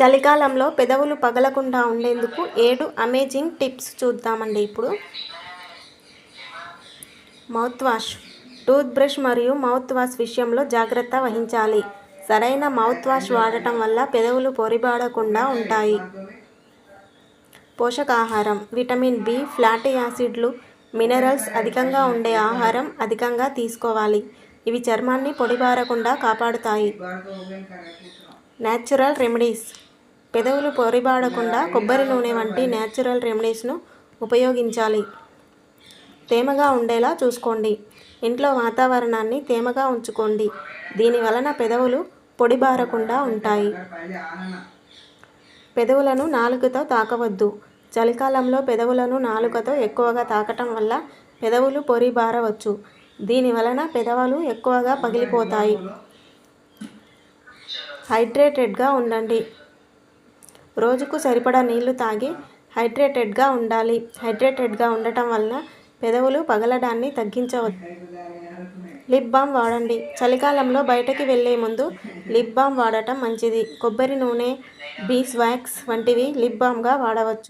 చలికాలంలో పెదవులు పగలకుండా ఉండేందుకు ఏడు అమేజింగ్ టిప్స్ చూద్దామండి ఇప్పుడు. మౌత్ వాష్ టూత్ బ్రష్ మరియు మౌత్ వాష్ విషయంలో జాగ్రత్త వహించాలి. సరైన మౌత్ వాష్ వాడటం వల్ల పెదవులు పొరిబాడకుండా ఉంటాయి. పోషకాహారం విటమిన్ బి ఫ్లాటీ యాసిడ్లు మినరల్స్ అధికంగా ఉండే ఆహారం అధికంగా తీసుకోవాలి. ఇవి చర్మాన్ని పొడిబారకుండా కాపాడుతాయి. న్యాచురల్ రెమెడీస్ పెదవులు పొరిబాడకుండా కొబ్బరి నూనె వంటి న్యాచురల్ రెమెడీస్ను ఉపయోగించాలి. తేమగా ఉండేలా చూసుకోండి. ఇంట్లో వాతావరణాన్ని తేమగా ఉంచుకోండి. దీని వలన పెదవులు పొడిబారకుండా ఉంటాయి. పెదవులను నాలుకతో తాకవద్దు. చలికాలంలో పెదవులను నాలుకతో ఎక్కువగా తాకటం వల్ల పెదవులు పొరిబారవచ్చు. దీని వలన పెదవులు ఎక్కువగా పగిలిపోతాయి. హైడ్రేటెడ్గా ఉండండి. రోజుకు సరిపడా నీళ్ళు తాగి హైడ్రేటెడ్గా ఉండాలి. హైడ్రేటెడ్గా ఉండటం వలన పెదవులు పగలడాన్ని తగ్గించవచ్చు లిప్ బామ్ వాడండి. చలికాలంలో బయటకి వెళ్ళే ముందు లిప్ బామ్ వాడటం మంచిది. కొబ్బరి నూనె బీస్ వ్యాక్స్ వంటివి లిప్ బామ్గా వాడవచ్చు.